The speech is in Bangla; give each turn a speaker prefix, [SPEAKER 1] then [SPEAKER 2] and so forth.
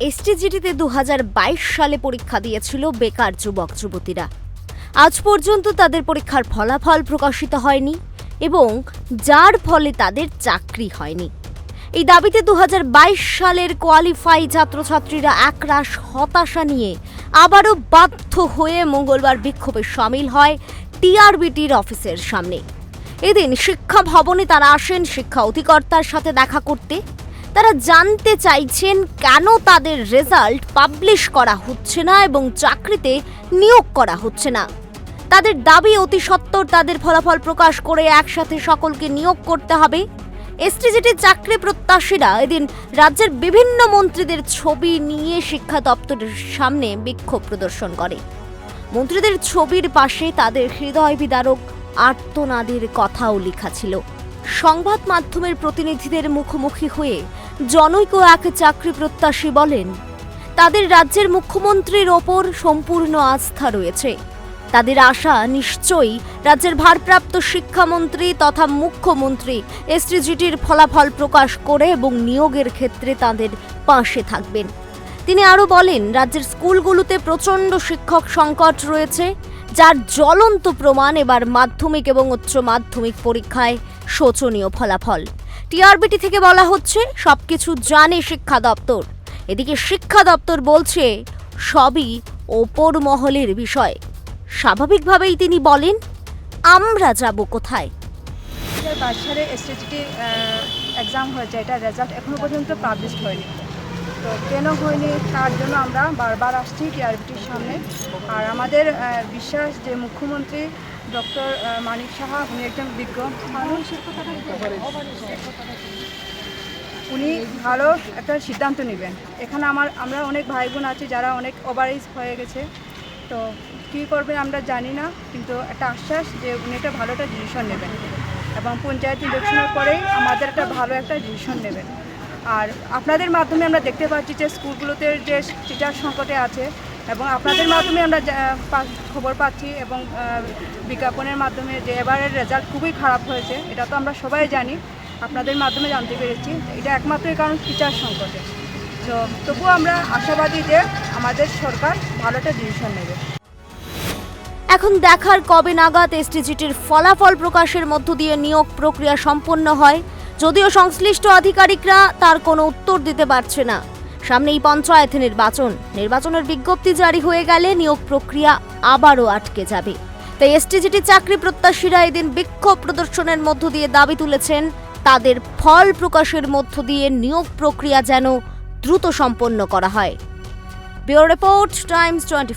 [SPEAKER 1] এসটিজিটিতে দু হাজার বাইশ সালে পরীক্ষা দিয়েছিল বেকার যুবক, যুবতীরা। আজ পর্যন্ত তাদের পরীক্ষার ফলাফল প্রকাশিত হয়নি এবং যার ফলে তাদের চাকরি হয়নি। এই দাবিতে দু হাজার বাইশ সালের কোয়ালিফাই ছাত্রছাত্রীরা একরাশ হতাশা নিয়ে আবারও বাধ্য হয়ে মঙ্গলবার বিক্ষোভে সামিল হয় টিআরবিটির অফিসের সামনে। এদিন শিক্ষা ভবনে তারা আসেন শিক্ষা অধিকর্তার সাথে দেখা করতে। তারা জানতে চাইছেন কেন তাদের রেজাল্ট পাবলিশ করা হচ্ছে না এবং চাকরিতে নিয়োগ করা হচ্ছে না। তাদের দাবি অতি সত্বর তাদের ফলাফল প্রকাশ করে একসাথে সকলকে নিয়োগ করতে হবে। এসটিজিটির চাকরি প্রত্যাশীরা এদিন রাজ্যের বিভিন্ন মন্ত্রীদের ছবি নিয়ে শিক্ষা দপ্তরের সামনে বিক্ষোভ প্রদর্শন করে। মন্ত্রীদের ছবির পাশে তাদের হৃদয় বিদারক আর্তনাদের কথাও লেখা ছিল। সংবাদ মাধ্যমের প্রতিনিধিদের মুখোমুখি হয়ে জনৈক এক চাকরি প্রত্যাশী বলেন, তাদের রাজ্যের মুখ্যমন্ত্রীর ওপর সম্পূর্ণ আস্থা রয়েছে। তাদের আশা নিশ্চয়ই রাজ্যের ভারপ্রাপ্ত শিক্ষামন্ত্রী তথা মুখ্যমন্ত্রী এসটিজিটির ফলাফল প্রকাশ করে এবং নিয়োগের ক্ষেত্রে তাদের পাশে থাকবেন। তিনি আরও বলেন, রাজ্যের স্কুলগুলোতে প্রচণ্ড শিক্ষক সংকট রয়েছে, যার জ্বলন্ত প্রমাণ এবার মাধ্যমিক এবং উচ্চ মাধ্যমিক পরীক্ষায় শোচনীয় ফলাফল। টিআরবিটি থেকে বলা হচ্ছে সবকিছু জানে শিক্ষা দপ্তর। এদিকে শিক্ষা দপ্তর বলছে সবই ওপর মহলের বিষয়। স্বাভাবিকভাবেই তিনি বলেন, আমরা যাব কোথায়?
[SPEAKER 2] এক্সাম হয়েছে। এটা রেজাল্ট এখনও পর্যন্ত পাবলিশ হয়নি। তো কেন হয়নি, তার জন্য আমরা বারবার আসছি টিআরবিটির সামনে। আর আমাদের বিশ্বাস যে মুখ্যমন্ত্রী ডক্টর মানিক সাহা, উনি একজন বিজ্ঞ উনি ভালো একটা সিদ্ধান্ত নেবেন। এখানে আমার, আমরা অনেক ভাই বোন আছি যারা অনেক ওভারেজ হয়ে গেছে। তো কী করবেন আমরা জানি না, কিন্তু একটা আশ্বাস যে উনি একটা ভালো একটা ডিসিশন নেবেন। এবং পঞ্চায়েত ইলেকশনের পরেই আমাদের একটা ভালো একটা ডিসিশন নেবেন। আর আপনাদের মাধ্যমে আমরা দেখতে পাচ্ছি যে স্কুলগুলোতে যে টিচার সংকটে আছে এবং আপনাদের মাধ্যমে আমরা খবর পাচ্ছি এবং বিজ্ঞাপনের মাধ্যমে যে এবারের রেজাল্ট খুবই খারাপ হয়েছে, এটা তো আমরা সবাই জানি, আপনাদের মাধ্যমে জানতে পেরেছি, এটা একমাত্রই কারণ টিচার সংকটে। তো তবুও আমরা আশাবাদী যে আমাদের সরকার ভালো একটা ডিসিশন নেবে।
[SPEAKER 1] এখন দেখার কবে নাগাদ এসটিজিটির ফলাফল প্রকাশের মধ্য দিয়ে নিয়োগ প্রক্রিয়া সম্পন্ন হয়, যদিও সংশ্লিষ্ট আধিকারিকরা তার কোনো উত্তর দিতে পারছে না। সামনেই পঞ্চায়েত নির্বাচন। নির্বাচনের বিজ্ঞপ্তি জারি হয়ে গেলে নিয়োগ প্রক্রিয়া আবারও আটকে যাবে। তাই এসটিজিটি চাকরি প্রত্যাশীরা এদিন বিক্ষোভ প্রদর্শনের মধ্য দিয়ে দাবি তুলেছেন, তাদের ফল প্রকাশের মধ্য দিয়ে নিয়োগ প্রক্রিয়া যেন দ্রুত সম্পন্ন করা হয়। Bureau report, Times twenty